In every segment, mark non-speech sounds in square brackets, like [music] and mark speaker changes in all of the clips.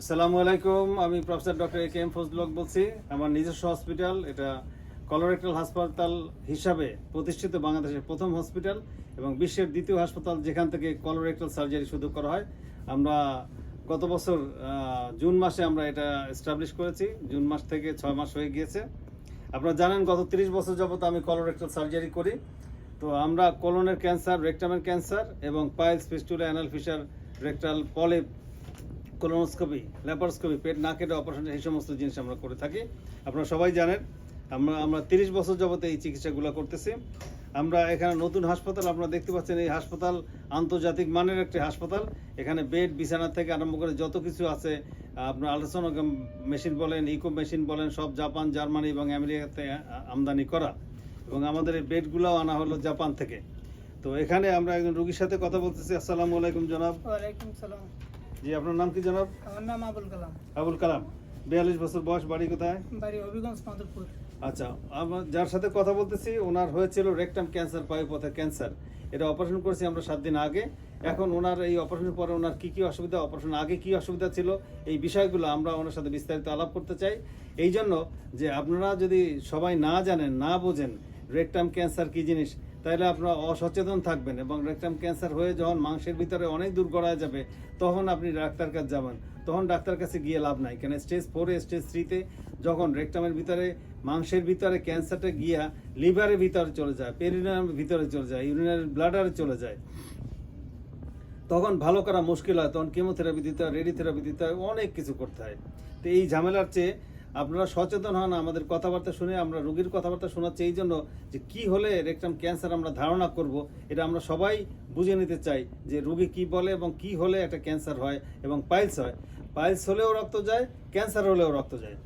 Speaker 1: আসসালামু আলাইকুম, আমি professor doctor A K M ফজলক বলছি। আমার নিজস্ব হসপিটাল, এটা কলোরেক্টাল হাসপাতাল হিসাবে প্রতিষ্ঠিত বাংলাদেশের প্রথম হসপিটাল এবং বিশ্বের দ্বিতীয় হাসপাতাল যেখান থেকে কলোরেক্টাল সার্জারি শুধু করা হয়। আমরা গত বছর জুন মাসে আমরা এটা এস্টাবলিশ করেছি। জুন মাস থেকে ছয় মাস হয়ে গিয়েছে। আপনারা জানেন, গত তিরিশ বছর যাবত আমি কলোরেক্টাল সার্জারি করি। তো আমরা কোলনের ক্যান্সার, রেকটামের ক্যান্সার এবং piles fistula anal fissure rectal polyp colonoscopy laparoscopy পেট না কেটে অপারেশন এই সমস্ত জিনিস আমরা করে থাকি। আপনারা সবাই জানেন, আমরা আমরা তিরিশ বছর যাবত এই চিকিৎসাগুলো করতেছি। আমরা এখানে নতুন হাসপাতাল, আপনারা দেখতে পাচ্ছেন এই হাসপাতাল আন্তর্জাতিক মানের একটি হাসপাতাল। এখানে বেড, বিছানা থেকে আরম্ভ করে যত কিছু আছে, আপনার আল্ট্রাসাউন্ড মেশিন বলেন ইকো মেশিন বলেন, সব জাপান, জার্মানি এবং আমেরিকাতে আমদানি করা। এবং আমাদের এই বেডগুলোও আনা হলো জাপান থেকে। তো এখানে আমরা একজন রুগীর সাথে কথা বলতেছি। আসসালামু আলাইকুম জনাব।
Speaker 2: ওয়ালাইকুম সালাম।
Speaker 1: জি আপনার নাম কি জনাব?
Speaker 2: আমার নাম আবুল কালাম।
Speaker 1: আবুল কালাম। বিয়াল্লিশ বছর বয়স বাড়ি কোথায়?
Speaker 2: বাড়ি হবিগঞ্জ মাধবপুর
Speaker 1: আচ্ছা আমার যার সাথে কথা বলতেছি ওনার হয়েছিল রেকটাম ক্যান্সার পায়ুপথে ক্যান্সার। এটা অপারেশন করেছি আমরা সাত দিন আগে। এখন ওনার এই অপারেশনের পরে ওনার কি কি অসুবিধা অপারেশন আগে কি অসুবিধা ছিল এই বিষয়গুলো আমরা ওনার সাথে বিস্তারিত আলাপ করতে চাই। এই জন্য যে আপনারা যদি সবাই না জানেন না বোঝেন রেকটাম ক্যান্সার কি জিনিস তাহলে আপনার অসচেতন থাকবেন এবং রেকটাম ক্যান্সার হয়ে যখন মাংসের ভিতরে অনেক দূর গড়ায় যাবে, তখন আপনি ডাক্তার কাছে যাবেন। তখন ডাক্তার কাছে গিয়ে লাভ নাই। কেন? স্টেজ ফোরে স্টেজ থ্রিতে যখন রেকটামের ভিতরে, মাংসের ভিতরে ক্যান্সারটা গিয়া লিভারের ভিতরে চলে যায় পেরিনামের ভিতরে চলে যায় ইউরিনারি ব্লাডারে চলে যায়, তখন ভালো করা মুশকিল হয়। তখন কেমোথেরাপি দিতে হয় রেডিথেরাপি দিতে হয়, অনেক কিছু করতে হয়। তো এই ঝামেলার চেয়ে আপনারা সচেতন হন, আমাদের কথাবার্তা শুনে আমরা রোগীর কথাবার্তা শোনাচ্ছি। এই জন্য যে কি হলে রেকটাম ক্যান্সার আমরা ধারণা করব, এটা আমরা সবাই বুঝে নিতে চাই যে রোগী কি বলে এবং কি হলে একটা ক্যান্সার হয় এবং পাইলস হয়। পাইলস হলেও রক্ত যায়, ক্যান্সার হলেও রক্ত যায়।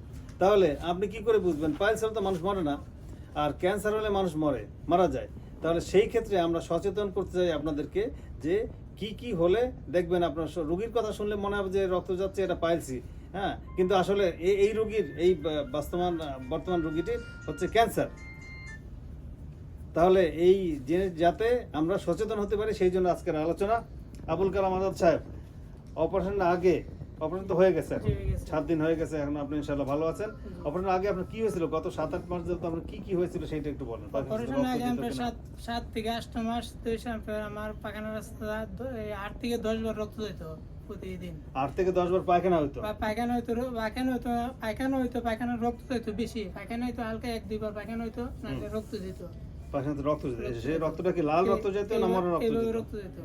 Speaker 1: তাহলে আপনি কি করে বুঝবেন? পাইলস হলে তো মানুষ মরে না, আর ক্যান্সার হলে মানুষ মরে, মারা যায়। তাহলে সেই ক্ষেত্রে আমরা সচেতন করতে চাই আপনাদেরকে যে কি কি হলে দেখবেন আপনার রোগীর কথা শুনলে মনে হবে যে রক্ত যাচ্ছে, এটা পাইলসি হ্যাঁ কিন্তু আসলে এই এই রোগীর, এই বাস্তমান, বর্তমান রোগীটির হচ্ছে ক্যান্সার। তাহলে এই জিনিস যাতে আমরা সচেতন হতে পারি, সেই জন্য আজকের আলোচনা। আবুল কালাম আজাদ সাহেব, অপারেশনের আগে অপারেশন তো হয়ে গেছে এখন। সাত দিন হয়ে গেছে এখন আপনি ইনশাল্লাহ ভালো আছেন। অপারেশন আগে আপনার কি হয়েছিল? গত সাত আট মাস যাবত আপনার কি কি হয়েছিল সেটা একটু বলেন।
Speaker 2: অপারেশন আগে আমরা সাত সাত থেকে আটটা মাস ধরে আমার পায়খানা রাস্তা আট থেকে দশ বার রক্ত যেত প্রতিদিন।
Speaker 1: আট থেকে দশ বার পায়খানা হইতো?
Speaker 2: পায়খানা হইতো পায়খানা হইতো পায়খানা হইতো পায়খানা রক্ত যেত বেশি। পায়খানা হইতো হালকা এক দুইবার পায়খানা হইতো নাহলে রক্ত যেত
Speaker 1: পায়খানা তো রক্ত যেত সেই রক্তটা কি লাল রক্ত যেত না মরা রক্ত যেত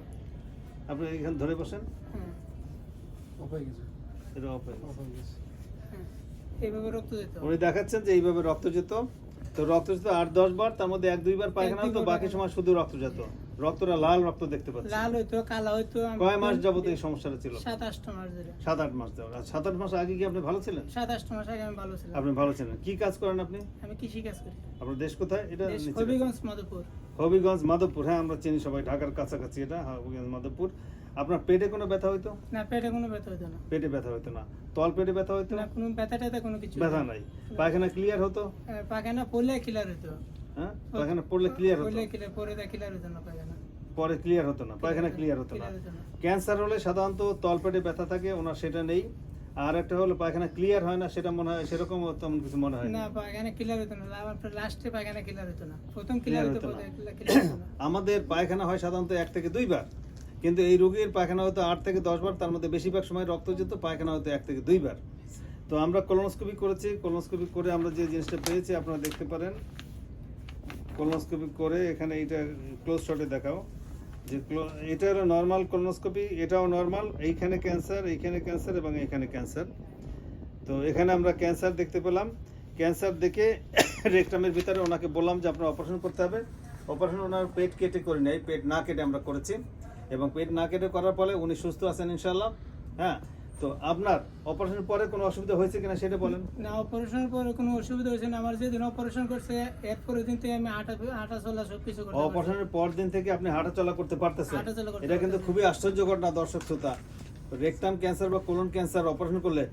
Speaker 1: আপনি এখানে ধরে বসেন।
Speaker 2: হ্যাঁ
Speaker 1: এটা off হয়ে গেছে।
Speaker 2: এইভাবে রক্ত যেত
Speaker 1: উনি দেখাচ্ছেন যে এইভাবে রক্ত যেত তো রক্ত যেত আট দশ বার তার মধ্যে এক দুইবার পায়খানা হতো বাকি সময় শুধু রক্ত যেত রক্তটা লাল রক্ত দেখতে পাচ্ছি।
Speaker 2: লাল হইতো কালা হইতো
Speaker 1: কয় মাস যাবত এই সমস্যাটা ছিল?
Speaker 2: সাত আটটা মাস ধরে।
Speaker 1: সাত আট মাস আর সাত আট মাস আগে কি আপনি ভালো ছিলেন?
Speaker 2: সাত আটটা মাস আগে আমি ভালো ছিলাম।
Speaker 1: আপনি ভালো ছিলেন। কি কাজ করেন আপনি?
Speaker 2: আমি কৃষি কাজ করি।
Speaker 1: আপনার দেশ কোথায়? এটা
Speaker 2: হবিগঞ্জ মাধবপুর।
Speaker 1: হবিগঞ্জ মাধবপুর। হ্যাঁ আমরা চিনি সবাই। ঢাকার কাছাকাছি এটা হবিগঞ্জ মাধবপুর। আপনার পেটে কোনো ব্যথা হইতো?
Speaker 2: না পেটে কোনো ব্যথা হইতো না।
Speaker 1: পেটে ব্যথা হইতো না। তল পেটে ব্যথা হইতো?
Speaker 2: না কোনো ব্যথা ট্যাথা কোনো কিছু
Speaker 1: ব্যথা নাই। পায়খানা ক্লিয়ার হতো?
Speaker 2: পায়খানা পড়লে ক্লিয়ার হইতো।
Speaker 1: হ্যাঁ? পায়খানা পড়লে ক্লিয়ার হতো
Speaker 2: পড়লে ক্লিয়ার পরে দা ক্লিয়ার হইতো না পায়খানা।
Speaker 1: পরে ক্লিয়ার হতো না পায়খানা ক্লিয়ার হতো না।
Speaker 2: হতো।
Speaker 1: ক্যান্সার হলে সাধারণত তলপেটে ব্যথা থাকে ওনার সেটা নেই। আর একটা হলো পায়খানা ক্লিয়ার হয় না সেটা মনে হয় সেরকম তেমন কিছু মনে হয়
Speaker 2: না। পায়খানা ক্লিয়ার হইতো না। আমার লাস্টে পায়খানা ক্লিয়ার হইতো না। প্রথম ক্লিয়ার
Speaker 1: হতো [coughs] আমাদের পায়খানা হয় সাধারণত এক থেকে দুইবার। কিন্তু এই রোগীর পায়খানা হয়তো আট থেকে দশ বার, তার মধ্যে বেশিরভাগ সময় রক্ত যেত, পায়খানা হয়তো এক থেকে দুইবার তো আমরা কলোনোস্কোপি করেছি কলোনোস্কোপি করে আমরা যে জিনিসটা পেয়েছি, আপনারা দেখতে পারেন। কলোনোস্কোপি করে এখানে এটা ক্লোজ শটে দেখাও। যে এটা হলো নর্মাল কলোনোস্কোপি এটাও নর্মাল এইখানে ক্যান্সার এইখানে ক্যান্সার এবং এইখানে ক্যান্সার তো এখানে আমরা ক্যান্সার দেখতে পেলাম। ক্যান্সার দেখে [coughs] রেকটামের ভিতরে ওনাকে বললাম যে আপনার অপারেশন করতে হবে। অপারেশন ওনার পেট কেটে করি নাই পেট না কেটে আমরা করেছি। এবং পেট না কেটে করার ফলে উনি সুস্থ আছেন ইনশাল্লাহ হ্যাঁ তো আপনার অপারেশনের পরে কোনো অসুবিধা হয়েছে কিনা সেটা বলেন।
Speaker 2: না অপারেশনের পরে কোনো অসুবিধা হয়েছে না। আমার যেদিন অপারেশন করছে এর পরের দিন থেকে আমি হাঁটা হাঁটা চলা সব কিছু করতে।
Speaker 1: অপারেশনের পর দিন থেকে আপনি হাঁটা চলা করতে পারতেছেন। এটা কিন্তু খুবই আশ্চর্যকর না দর্শক শ্রোতা? রেকটাম ক্যান্সার বা কোলন ক্যান্সার অপারেশন করলে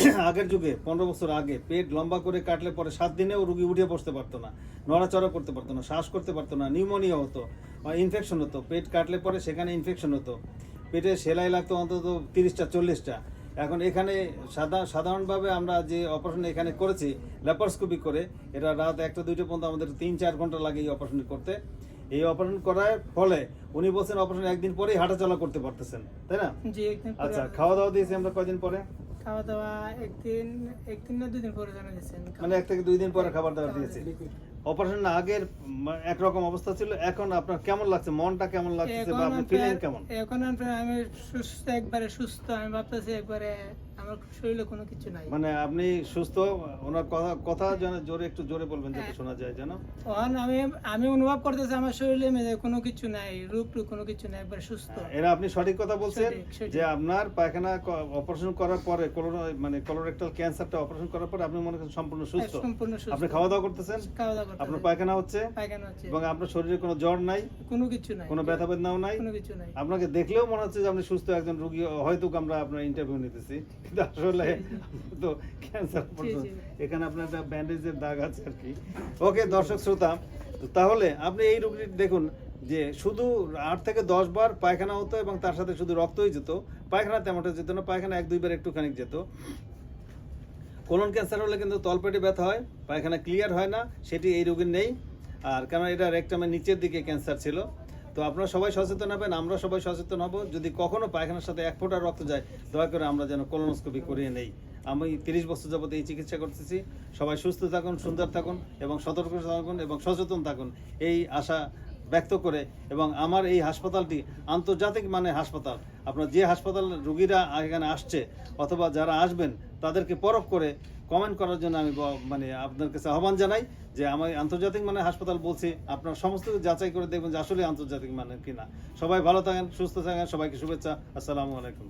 Speaker 1: আগের যুগে পনেরো বছর আগে পেট লম্বা করে কাটলে পরে সাত দিনেও রুগী উঠে বসতে পারতো না নড়াচড়া করতে পারতো না শ্বাস করতে পারতো না নিউমোনিয়া হতো বা ইনফেকশন হতো। পেট কাটলে পরে সেখানে ইনফেকশন হতো। পেটে সেলাই লাগতো অন্তত তিরিশটা চল্লিশটা। এখন এখানে সাধা- সাধারণভাবে আমরা যে অপারেশন এখানে করেছি ল্যাপারস্কোপি করে এটা রাত একটা দুইটা পর্যন্ত আমাদের তিন চার ঘণ্টা লাগে এই অপারেশন করতে। এই অপারেশন করার ফলে উনি বলছেন অপারেশন একদিন পরেই হাঁটাচলা করতে পারতেছেন তাই না? আচ্ছা খাওয়া দাওয়া দিয়েছি আমরা কয়দিন পরে?
Speaker 2: খাওয়া দাওয়া একদিন একদিন না দুদিন পরে জানা দিচ্ছেন
Speaker 1: মানে এক থেকে দুই দিন পরে খাবার দাবার দিয়েছি। অপারেশন আগের একরকম অবস্থা ছিল এখন আপনার কেমন লাগছে? মনটা কেমন লাগছে? বা আপনার ফিলিং কেমন?
Speaker 2: এখন আমি সুস্থ একবারে সুস্থ আমি ভাবতেছি একবারে আমার শরীরে কোনো কিছু নাই।
Speaker 1: মানে আপনি সুস্থ ওনার কথা কথা যেন জোরে একটু জোরে বলবেন যাতে
Speaker 2: হ্যাঁ।
Speaker 1: শোনা যায় যেন।
Speaker 2: আমি আমি অনুভব করতেছি আমার শরীরে কোনো কিছু নাই রূপ কোনো কিছু নাই একবারে সুস্থ।
Speaker 1: এরা আপনি সঠিক কথা বলছেন। যে আপনার পায়খানা অপারেশন করার পরে কোলোনো মানে কোলোরেক্টাল ক্যান্সারটা অপারেশন করার পরে আপনি মনে করেন সম্পূর্ণ সুস্থ।
Speaker 2: সম্পূর্ণ সুস্থ।
Speaker 1: আপনি খাওয়া দাওয়া করতেছেন?
Speaker 2: খাওয়া দাওয়া
Speaker 1: আপনার পায়খানা হচ্ছে?
Speaker 2: পায়খানা হচ্ছে।
Speaker 1: এবং আপনার শরীরে কোনো জ্বর নাই?
Speaker 2: কোনো কিছু নাই।
Speaker 1: কোনো ব্যথা বেদনাও নাই?
Speaker 2: কোনো কিছু নাই।
Speaker 1: আপনাকে দেখলেও মনে হচ্ছে যে আপনি সুস্থ একজন রোগী হয়তো আমরা আপনার ইন্টারভিউ নিতেছি। কিন্তু আসলে [laughs] তো ক্যান্সার
Speaker 2: জি।
Speaker 1: এখানে আপনার একটা ব্যান্ডেজের দাগ আছে আর কি। ওকে দর্শক শ্রোতা তাহলে আপনি এই রোগী দেখুন যে শুধু আট থেকে দশ বার পায়খানা হতো এবং তার সাথে শুধু রক্তই যেত পায়খানা তেমনটা যেত না পায়খানা এক দুইবার একটুখানি যেত। কোলন ক্যান্সার হলে কিন্তু তলপেটে ব্যথা হয় পায়খানা ক্লিয়ার হয় না সেটি এই রোগীর নেই। আর কারণ এটা রেকটামের নিচের দিকে ক্যান্সার ছিল। তো আপনারা সবাই সচেতন হবেন, আমরা সবাই সচেতন হব। যদি কখনো পায়খানার সাথে এক ফোঁটা রক্ত যায়, দয়া করে আমরা যেন কলোনোস্কোপি করিয়ে নেই। আমি তিরিশ বছর যাবত এই চিকিৎসা করতেছি। সবাই সুস্থ থাকুন, সুন্দর থাকুন এবং সতর্ক থাকুন এবং সচেতন থাকুন। এই আশা ব্যক্ত করে এবং আমার এই হাসপাতালটি আন্তর্জাতিক মানের হাসপাতাল। আপনার যে হাসপাতাল রুগীরা এখানে আসছে অথবা যারা আসবেন, তাদেরকে পরখ করে কমেন্ট করার জন্য আমি মানে আপনার কাছে আহ্বান জানাই যে আমি আন্তর্জাতিক মানের হাসপাতাল বলছি, আপনার সমস্ত যাচাই করে দেখবেন যে আসলে আন্তর্জাতিক মানের কিনা। সবাই ভালো থাকেন, সুস্থ থাকেন, সবাইকে শুভেচ্ছা। আসসালামু আলাইকুম।